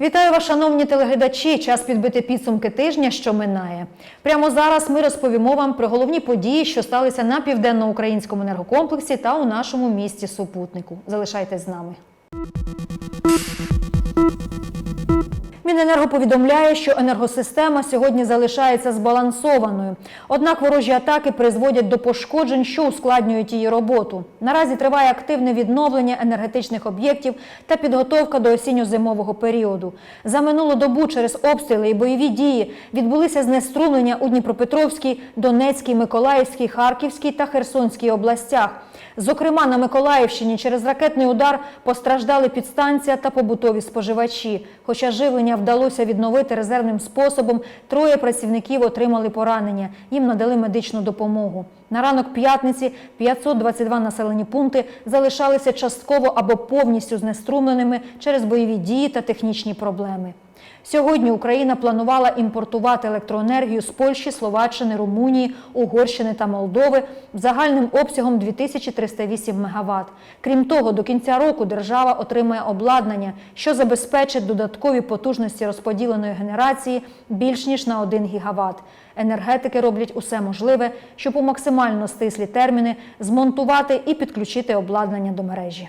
Вітаю вас, шановні телеглядачі. Час підбити підсумки тижня, що минає. Прямо зараз ми розповімо вам про головні події, що сталися на південноукраїнському енергокомплексі та у нашому місті супутнику. Залишайтесь з нами. Міненерго повідомляє, що енергосистема сьогодні залишається збалансованою. Однак ворожі атаки призводять до пошкоджень, що ускладнюють її роботу. Наразі триває активне відновлення енергетичних об'єктів та підготовка до осінньо-зимового періоду. За минулу добу через обстріли і бойові дії відбулися знеструмлення у Дніпропетровській, Донецькій, Миколаївській, Харківській та Херсонській областях. Зокрема, на Миколаївщині через ракетний удар постраждали підстанція та побутові споживачі. Хоча живлення вдалося відновити резервним способом, троє працівників отримали поранення. Їм надали медичну допомогу. На ранок п'ятниці 522 населені пункти залишалися частково або повністю знеструмленими через бойові дії та технічні проблеми. Сьогодні Україна планувала імпортувати електроенергію з Польщі, Словаччини, Румунії, Угорщини та Молдови загальним обсягом 2308 МВт. Крім того, до кінця року держава отримає обладнання, що забезпечить додаткові потужності розподіленої генерації більш ніж на 1 ГВт. Енергетики роблять усе можливе, щоб у максимально стислі терміни змонтувати і підключити обладнання до мережі.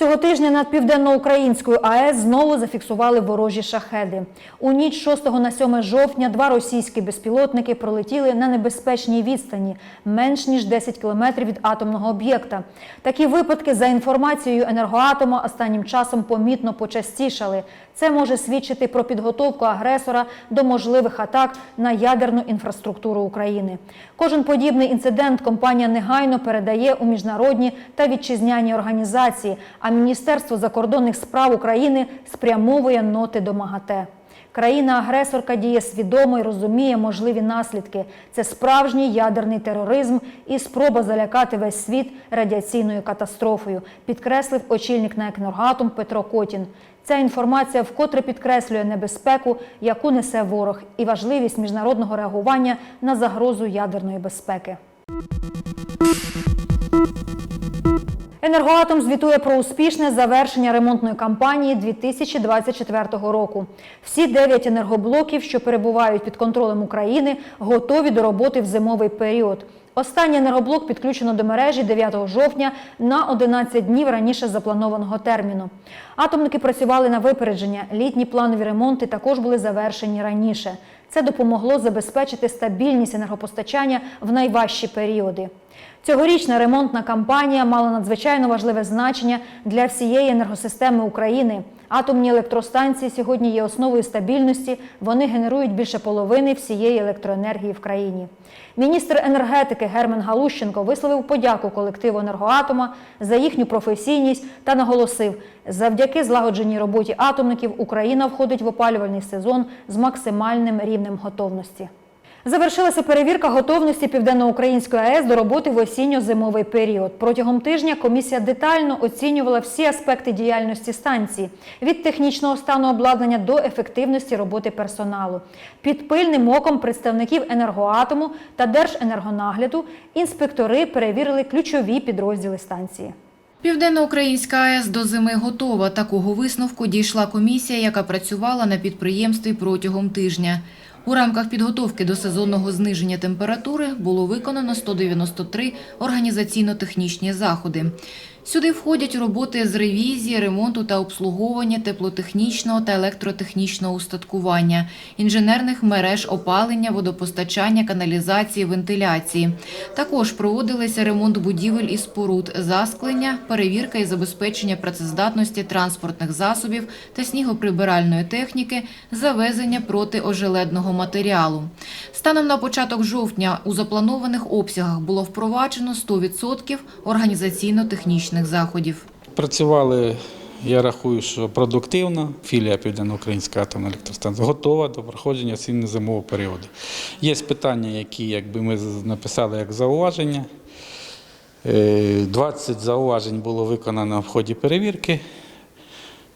Цього тижня над південноукраїнською АЕС знову зафіксували ворожі шахеди. У ніч 6 на 7 жовтня два російські безпілотники пролетіли на небезпечній відстані менш ніж 10 кілометрів від атомного об'єкта. Такі випадки, за інформацією енергоатома, останнім часом помітно почастішали. Це може свідчити про підготовку агресора до можливих атак на ядерну інфраструктуру України. Кожен подібний інцидент компанія негайно передає у міжнародні та вітчизняні організації. А Міністерство закордонних справ України спрямовує ноти до МАГАТЕ. Країна-агресорка діє свідомо і розуміє можливі наслідки. Це справжній ядерний тероризм і спроба залякати весь світ радіаційною катастрофою, підкреслив очільник на «Енергоатом» Петро Котін. Ця інформація вкотре підкреслює небезпеку, яку несе ворог, і важливість міжнародного реагування на загрозу ядерної безпеки. Енергоатом звітує про успішне завершення ремонтної кампанії 2024 року. Всі дев'ять енергоблоків, що перебувають під контролем України, готові до роботи в зимовий період. Останній енергоблок підключено до мережі 9 жовтня на 11 днів раніше запланованого терміну. Атомники працювали на випередження. Літні планові ремонти також були завершені раніше. Це допомогло забезпечити стабільність енергопостачання в найважчі періоди. Цьогорічна ремонтна кампанія мала надзвичайно важливе значення для всієї енергосистеми України. Атомні електростанції сьогодні є основою стабільності. Вони генерують більше половини всієї електроенергії в країні. Міністр енергетики Герман Галущенко висловив подяку колективу енергоатома за їхню професійність та наголосив, завдяки злагодженій роботі атомників Україна входить в опалювальний сезон з максимальним рівнем готовності. Завершилася перевірка готовності Південноукраїнської АЕС до роботи в осінньо-зимовий період. Протягом тижня комісія детально оцінювала всі аспекти діяльності станції від технічного стану обладнання до ефективності роботи персоналу. Під пильним оком представників енергоатому та Держенергонагляду інспектори перевірили ключові підрозділи станції. Південноукраїнська АЕС до зими готова. Такого висновку дійшла комісія, яка працювала на підприємстві протягом тижня. У рамках підготовки до сезонного зниження температури було виконано 193 організаційно-технічні заходи. Сюди входять роботи з ревізії, ремонту та обслуговування теплотехнічного та електротехнічного устаткування, інженерних мереж опалення, водопостачання, каналізації, вентиляції. Також проводилися ремонт будівель і споруд, засклення, перевірка і забезпечення працездатності транспортних засобів та снігоприбиральної техніки, завезення протиожеледного матеріалу. Станом на початок жовтня у запланованих обсягах було впроваджено 100% організаційно-технічних заходів. Працювали, я рахую, що продуктивно. Філія Південно-Українська атомна електростанція готова до проходження осінньо-зимового періоду. Є питання, які якби ми написали як зауваження. Е, 20 зауважень було виконано в ході перевірки.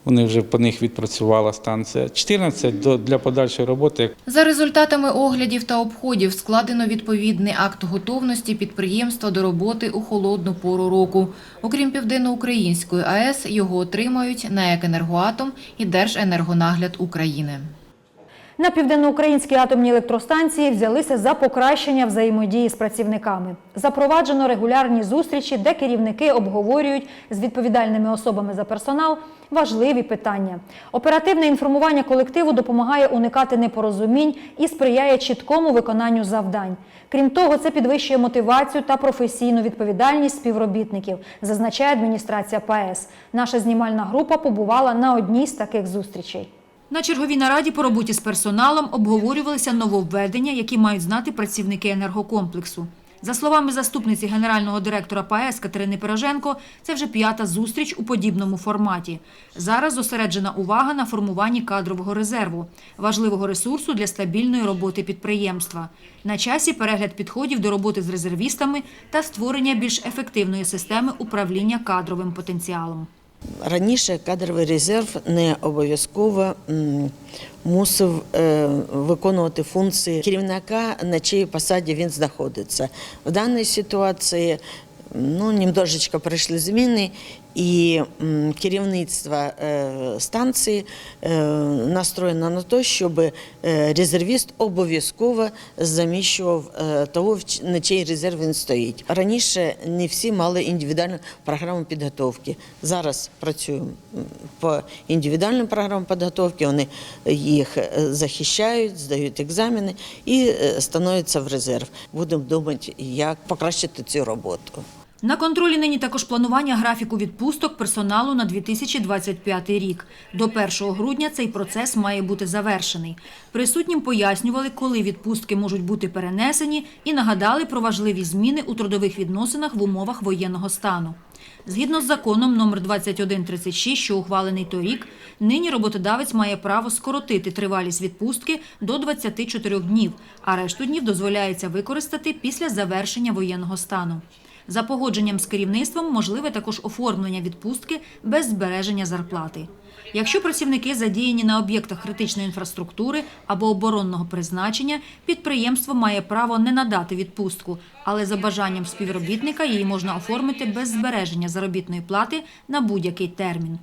Вони вже по них відпрацювала станція. 14 до- для подальшої роботи. За результатами оглядів та обходів складено відповідний акт готовності підприємства до роботи у холодну пору року. Окрім Південноукраїнської АЕС, його отримають НАЕК «Енергоатом» і Держенергонагляд України. На південноукраїнській атомній електростанції взялися за покращення взаємодії з працівниками. Запроваджено регулярні зустрічі, де керівники обговорюють з відповідальними особами за персонал важливі питання. Оперативне інформування колективу допомагає уникати непорозумінь і сприяє чіткому виконанню завдань. Крім того, це підвищує мотивацію та професійну відповідальність співробітників, зазначає адміністрація ПАЕС. Наша знімальна група побувала на одній з таких зустрічей. На черговій нараді по роботі з персоналом обговорювалися нововведення, які мають знати працівники енергокомплексу. За словами заступниці генерального директора ПАЕС Катерини Пироженко, це вже п'ята зустріч у подібному форматі. Зараз зосереджена увага на формуванні кадрового резерву, важливого ресурсу для стабільної роботи підприємства. На часі перегляд підходів до роботи з резервістами та створення більш ефективної системи управління кадровим потенціалом. Раніше кадровий резерв не обов'язково мусив е, виконувати функції керівника, на чиїй посаді він знаходиться. В даній ситуації ну, немножечко пройшли зміни, і керівництво е, станції е, настроєно на те, щоб е, резервіст обов'язково заміщував того, на чий резерв він стоїть. Раніше не всі мали індивідуальну програму підготовки. Зараз працюємо по індивідуальним програмам підготовки. Вони їх захищають, здають екзамени і становляться в резерв. Будемо думати, як покращити цю роботу. На контролі нині також планування графіку відпусток персоналу на 2025 рік. До 1 грудня цей процес має бути завершений. Присутнім пояснювали, коли відпустки можуть бути перенесені, і нагадали про важливі зміни у трудових відносинах в умовах воєнного стану. Згідно з законом номер 2136, що ухвалений торік, нині роботодавець має право скоротити тривалість відпустки до 24 днів, а решту днів дозволяється використати після завершення воєнного стану. За погодженням з керівництвом можливе також оформлення відпустки без збереження зарплати. Якщо працівники задіяні на об'єктах критичної інфраструктури або оборонного призначення, підприємство має право не надати відпустку, але за бажанням співробітника її можна оформити без збереження заробітної плати на будь-який термін.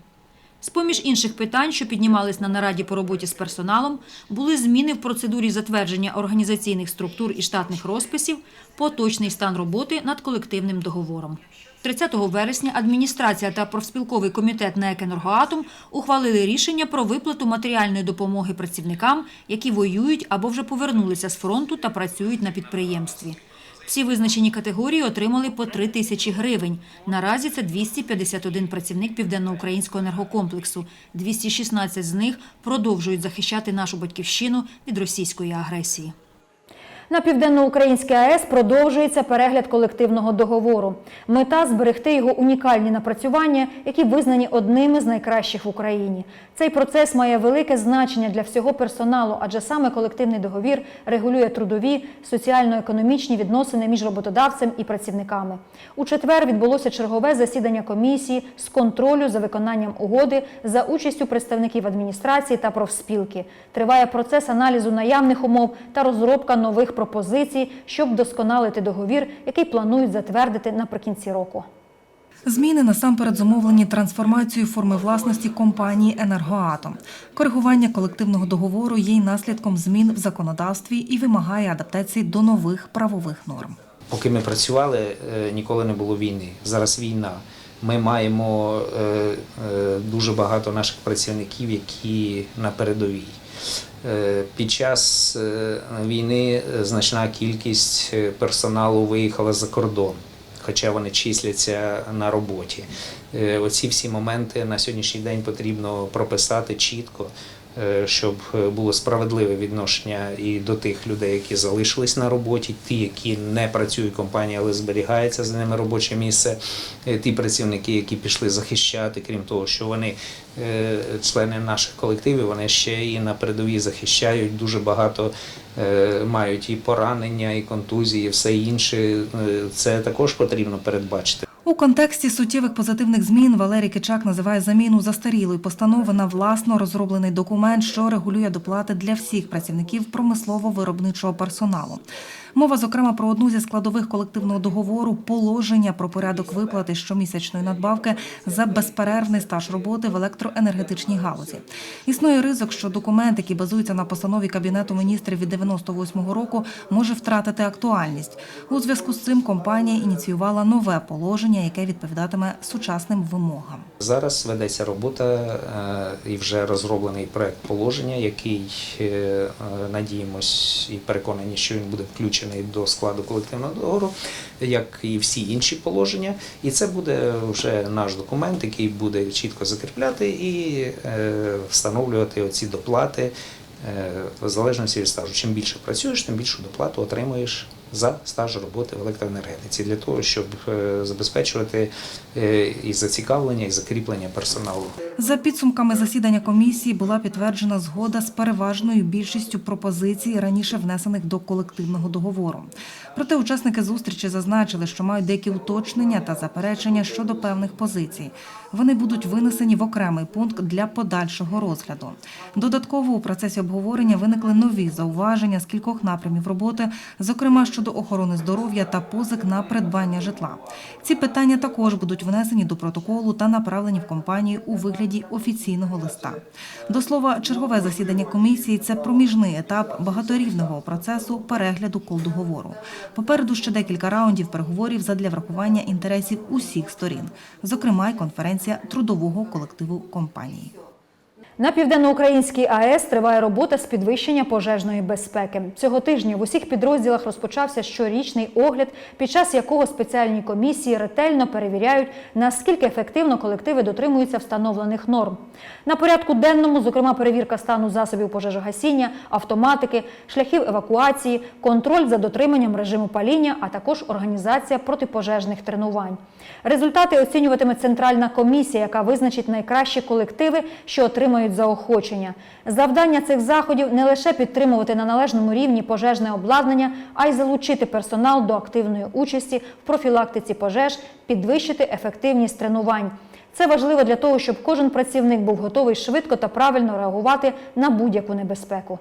З-поміж інших питань, що піднімались на нараді по роботі з персоналом, були зміни в процедурі затвердження організаційних структур і штатних розписів, поточний стан роботи над колективним договором. 30 вересня адміністрація та профспілковий комітет НЕК «Енергоатом» ухвалили рішення про виплату матеріальної допомоги працівникам, які воюють або вже повернулися з фронту та працюють на підприємстві. Всі визначені категорії отримали по 3 тисячі гривень. Наразі це 251 працівник південноукраїнського енергокомплексу. 216 з них продовжують захищати нашу батьківщину від російської агресії. На південноукраїнській АЕС продовжується перегляд колективного договору. Мета зберегти його унікальні напрацювання, які визнані одними з найкращих в Україні. Цей процес має велике значення для всього персоналу, адже саме колективний договір регулює трудові, соціально-економічні відносини між роботодавцем і працівниками. У четвер відбулося чергове засідання комісії з контролю за виконанням угоди за участю представників адміністрації та профспілки. Триває процес аналізу наявних умов та розробка нових пропозицій, щоб вдосконалити договір, який планують затвердити наприкінці року. Зміни насамперед зумовлені трансформацією форми власності компанії «Енергоатом». Коригування колективного договору є й наслідком змін в законодавстві і вимагає адаптації до нових правових норм. Поки ми працювали, е, ніколи не було війни. Зараз війна. Ми маємо е, е, дуже багато наших працівників, які на передовій. Е, Під час е, війни значна кількість е, персоналу виїхала за кордон, хоча вони числяться на роботі. Е, Оці всі моменти на сьогоднішній день потрібно прописати чітко, е, щоб е, було справедливе відношення і до тих людей, які залишились на роботі, ті, які не працюють в компанії, але зберігається за ними робоче місце, е, ті працівники, які пішли захищати, крім того, що вони е, члени наших колективів, вони ще і на передовій захищають дуже багато. е, Мають і поранення, і контузії, і все інше. Е, Це також потрібно передбачити. У контексті суттєвих позитивних змін Валерій Кичак називає заміну застарілої постанови на власно розроблений документ, що регулює доплати для всіх працівників промислово-виробничого персоналу. Мова, зокрема, про одну зі складових колективного договору положення про порядок виплати щомісячної надбавки за безперервний стаж роботи в електроенергетичній галузі. Існує ризик, що документ, який базується на постанові Кабінету міністрів від 98-го року, може втратити актуальність. У зв'язку з цим компанія ініціювала нове положення, яке відповідатиме сучасним вимогам. Зараз ведеться робота е, і вже розроблений проект положення, який е, надіємось і переконані, що він буде включений до складу колективного договору, як і всі інші положення. І це буде вже наш документ, який буде чітко закріпляти і е, встановлювати оці доплати в залежності від стажу. Чим більше працюєш, тим більшу доплату отримуєш за стаж роботи в електроенергетиці для того, щоб е, забезпечувати е, і зацікавлення, і закріплення персоналу. За підсумками засідання комісії була підтверджена згода з переважною більшістю пропозицій, раніше внесених до колективного договору. Проте учасники зустрічі зазначили, що мають деякі уточнення та заперечення щодо певних позицій. Вони будуть винесені в окремий пункт для подальшого розгляду. Додатково у процесі обговорення виникли нові зауваження з кількох напрямів роботи, зокрема щодо охорони здоров'я та позик на придбання житла. Ці питання також будуть внесені до протоколу та направлені в компанію у вигляді офіційного листа. До слова, чергове засідання комісії це проміжний етап багаторівного процесу перегляду колдоговору. Попереду ще декілька раундів переговорів задля врахування інтересів усіх сторін, зокрема й конференція трудового колективу компанії. На південноукраїнській АЕС триває робота з підвищення пожежної безпеки. Цього тижня в усіх підрозділах розпочався щорічний огляд, під час якого спеціальні комісії ретельно перевіряють, наскільки ефективно колективи дотримуються встановлених норм. На порядку денному, зокрема, перевірка стану засобів пожежогасіння, автоматики, шляхів евакуації, контроль за дотриманням режиму паління, а також організація протипожежних тренувань. Результати оцінюватиме центральна комісія, яка визначить найкращі колективи, що отримають заохочення. Завдання цих заходів не лише підтримувати на належному рівні пожежне обладнання, а й залучити персонал до активної участі в профілактиці пожеж, підвищити ефективність тренувань. Це важливо для того, щоб кожен працівник був готовий швидко та правильно реагувати на будь-яку небезпеку.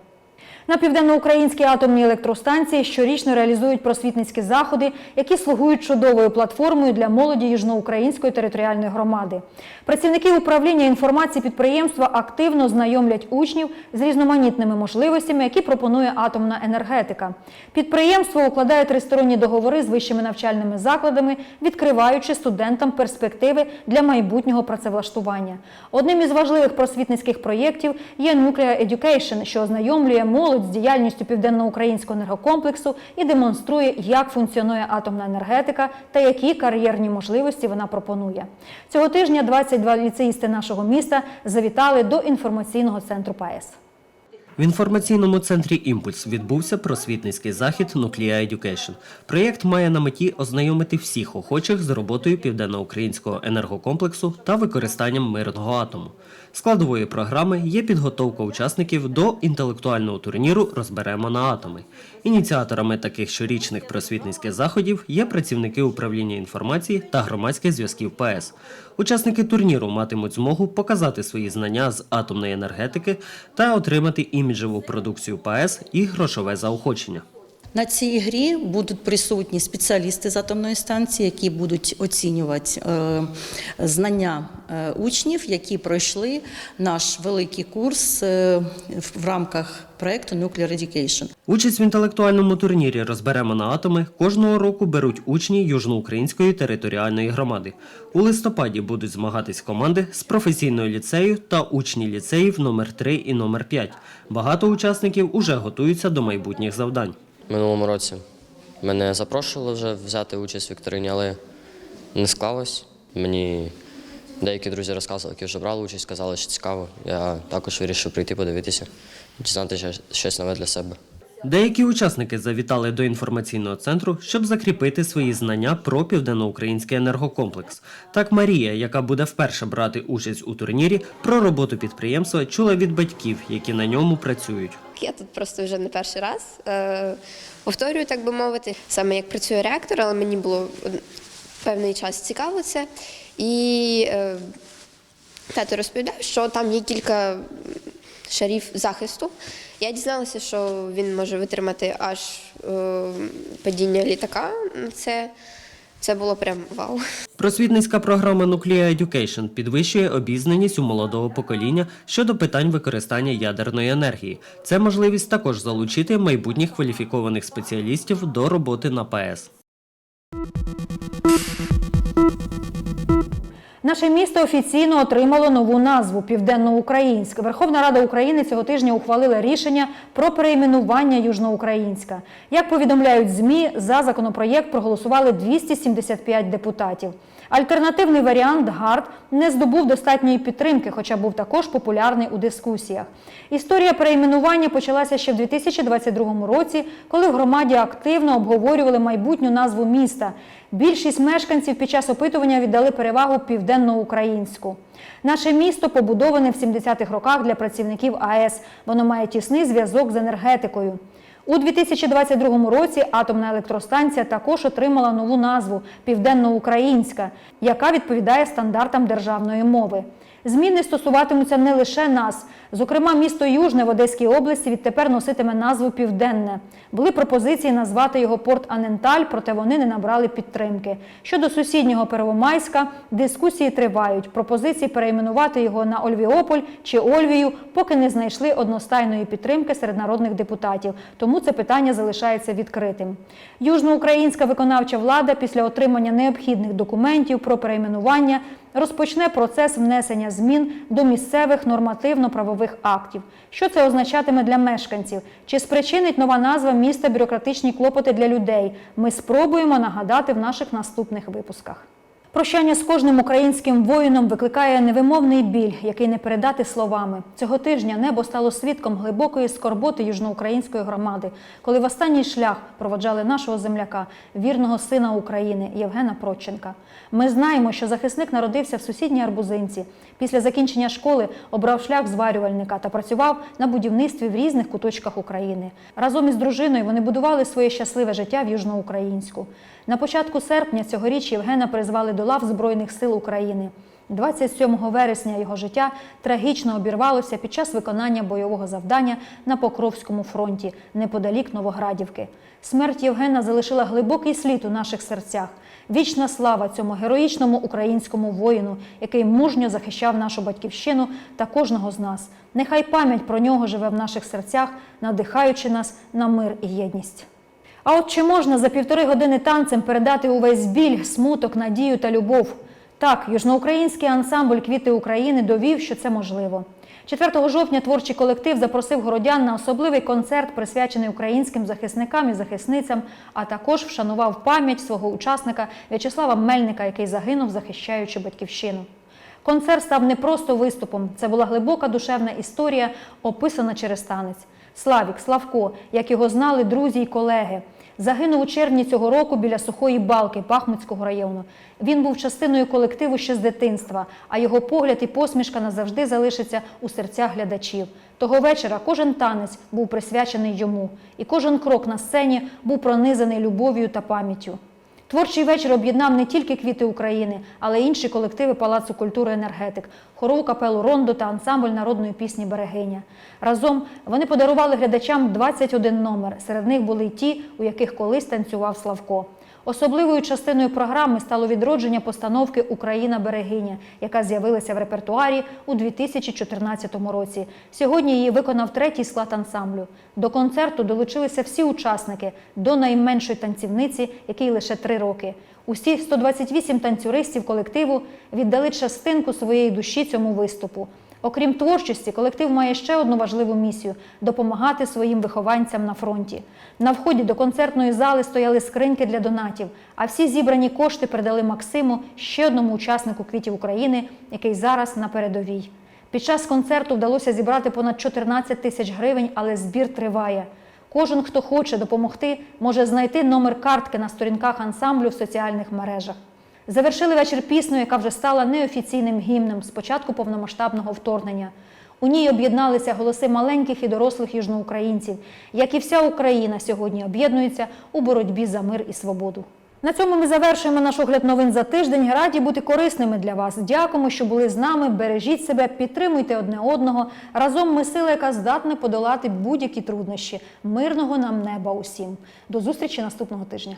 На південноукраїнській атомній електростанції щорічно реалізують просвітницькі заходи, які слугують чудовою платформою для молоді Южноукраїнської територіальної громади. Працівники управління інформації підприємства активно знайомлять учнів з різноманітними можливостями, які пропонує атомна енергетика. Підприємство укладає тристоронні договори з вищими навчальними закладами, відкриваючи студентам перспективи для майбутнього працевлаштування. Одним із важливих просвітницьких проєктів є Nuclear Education, що ознайомлює молодь з діяльністю південноукраїнського енергокомплексу і демонструє, як функціонує атомна енергетика та які кар'єрні можливості вона пропонує. Цього тижня 22 ліцеїсти нашого міста завітали до інформаційного центру ПАЕС. В інформаційному центрі Імпульс відбувся просвітницький захід Nuclear Education. Проєкт має на меті ознайомити всіх охочих з роботою південноукраїнського енергокомплексу та використанням мирного атому. Складовою програми є підготовка учасників до інтелектуального турніру Розберемо на атоми. Ініціаторами таких щорічних просвітницьких заходів є працівники управління інформації та громадських зв'язків ПАЕС. Учасники турніру матимуть змогу показати свої знання з атомної енергетики та отримати іміджеву продукцію ПАЕС і грошове заохочення. На цій грі будуть присутні спеціалісти з атомної станції, які будуть оцінювати е, знання е, учнів, які пройшли наш великий курс е, в рамках проекту Nuclear Education. Участь в інтелектуальному турнірі Розберемо на атоми кожного року беруть учні Южноукраїнської територіальної громади. У листопаді будуть змагатись команди з професійного ліцею та учні ліцеїв номер 3 і номер 5. Багато учасників уже готуються до майбутніх завдань. Минулому році. Мене запрошували вже взяти участь в вікторині, але не склалось. Мені деякі друзі розказували, які вже брали участь, казали, що цікаво. Я також вирішив прийти подивитися, дізнатися щось нове для себе. Деякі учасники завітали до інформаційного центру, щоб закріпити свої знання про південноукраїнський енергокомплекс. Так Марія, яка буде вперше брати участь у турнірі, про роботу підприємства чула від батьків, які на ньому працюють. Я тут просто вже не перший раз е, повторюю, так би мовити, саме як працює реактор, але мені було певний час цікавиться. І е, тато розповідав, що там є кілька шарів захисту. Я дізналася, що він може витримати аж е, падіння літака. Це, це було прям вау. Просвітницька програма Nuclear Education підвищує обізнаність у молодого покоління щодо питань використання ядерної енергії. Це можливість також залучити майбутніх кваліфікованих спеціалістів до роботи на ПАЕС. Наше місто офіційно отримало нову назву Південноукраїнськ. Верховна Рада України цього тижня ухвалила рішення про перейменування Южноукраїнська. Як повідомляють ЗМІ, за законопроєкт проголосували 275 депутатів. Альтернативний варіант ГАРД не здобув достатньої підтримки, хоча був також популярний у дискусіях. Історія перейменування почалася ще в 2022 році, коли в громаді активно обговорювали майбутню назву міста. Більшість мешканців під час опитування віддали перевагу південноукраїнську. Наше місто побудоване в 70-х роках для працівників АЕС. Воно має тісний зв'язок з енергетикою. У 2022 році атомна електростанція також отримала нову назву Південноукраїнська, яка відповідає стандартам державної мови. Зміни стосуватимуться не лише нас. Зокрема, місто Южне в Одеській області відтепер носитиме назву Південне. Були пропозиції назвати його Порт Аненталь, проте вони не набрали підтримки. Щодо сусіднього Первомайська, дискусії тривають. Пропозиції перейменувати його на Ольвіополь чи Ольвію поки не знайшли одностайної підтримки серед народних депутатів. Тому це питання залишається відкритим. Южноукраїнська виконавча влада після отримання необхідних документів про перейменування розпочне процес внесення змін до місцевих нормативно-правових актів. Що це означатиме для мешканців? Чи спричинить нова назва міста бюрократичні клопоти для людей? Ми спробуємо нагадати в наших наступних випусках. Прощання з кожним українським воїном викликає невимовний біль, який не передати словами. Цього тижня небо стало свідком глибокої скорботи южноукраїнської громади, коли в останній шлях проводжали нашого земляка, вірного сина України Євгена Проченка. Ми знаємо, що захисник народився в сусідній Арбузинці. Після закінчення школи обрав шлях зварювальника та працював на будівництві в різних куточках України. Разом із дружиною вони будували своє щасливе життя в Южноукраїнську. На початку серпня цьогоріч Євгена призвали до лав Збройних сил України. 27 вересня його життя трагічно обірвалося під час виконання бойового завдання на Покровському фронті неподалік Новоградівки. Смерть Євгена залишила глибокий слід у наших серцях. Вічна слава цьому героїчному українському воїну, який мужньо захищав нашу батьківщину та кожного з нас. Нехай пам'ять про нього живе в наших серцях, надихаючи нас на мир і єдність. А от чи можна за півтори години танцем передати увесь біль, смуток, надію та любов? Так, южноукраїнський ансамбль Квіти України довів, що це можливо. 4 жовтня творчий колектив запросив городян на особливий концерт, присвячений українським захисникам і захисницям, а також вшанував пам'ять свого учасника В'ячеслава Мельника, який загинув, захищаючи батьківщину. Концерт став не просто виступом, це була глибока душевна історія, описана через танець. Славік, Славко, як його знали друзі й колеги, загинув у червні цього року біля сухої балки Бахмутського району. Він був частиною колективу ще з дитинства, а його погляд і посмішка назавжди залишаться у серцях глядачів. Того вечора кожен танець був присвячений йому, і кожен крок на сцені був пронизаний любов'ю та пам'яттю. Творчий вечір об'єднав не тільки квіти України, але й інші колективи Палацу культури енергетик, хорову капелу Рондо та ансамбль народної пісні Берегиня. Разом вони подарували глядачам 21 номер. Серед них були й ті, у яких колись танцював Славко. Особливою частиною програми стало відродження постановки Україна берегиня, яка з'явилася в репертуарі у 2014 році. Сьогодні її виконав третій склад ансамблю. До концерту долучилися всі учасники до найменшої танцівниці, якій лише три роки. Усі 128 танцюристів колективу віддали частинку своєї душі цьому виступу. Окрім творчості, колектив має ще одну важливу місію допомагати своїм вихованцям на фронті. На вході до концертної зали стояли скриньки для донатів, а всі зібрані кошти передали Максиму, ще одному учаснику квітів України, який зараз на передовій. Під час концерту вдалося зібрати понад 14 тисяч гривень, але збір триває. Кожен, хто хоче допомогти, може знайти номер картки на сторінках ансамблю в соціальних мережах. Завершили вечір піснею, яка вже стала неофіційним гімном з початку повномасштабного вторгнення. У ній об'єдналися голоси маленьких і дорослих южноукраїнців, як і вся Україна сьогодні об'єднується у боротьбі за мир і свободу. На цьому ми завершуємо наш огляд новин за тиждень. Раді бути корисними для вас. Дякуємо, що були з нами. Бережіть себе, підтримуйте одне одного. Разом ми сила, яка здатна подолати будь-які труднощі. Мирного нам неба усім. До зустрічі наступного тижня.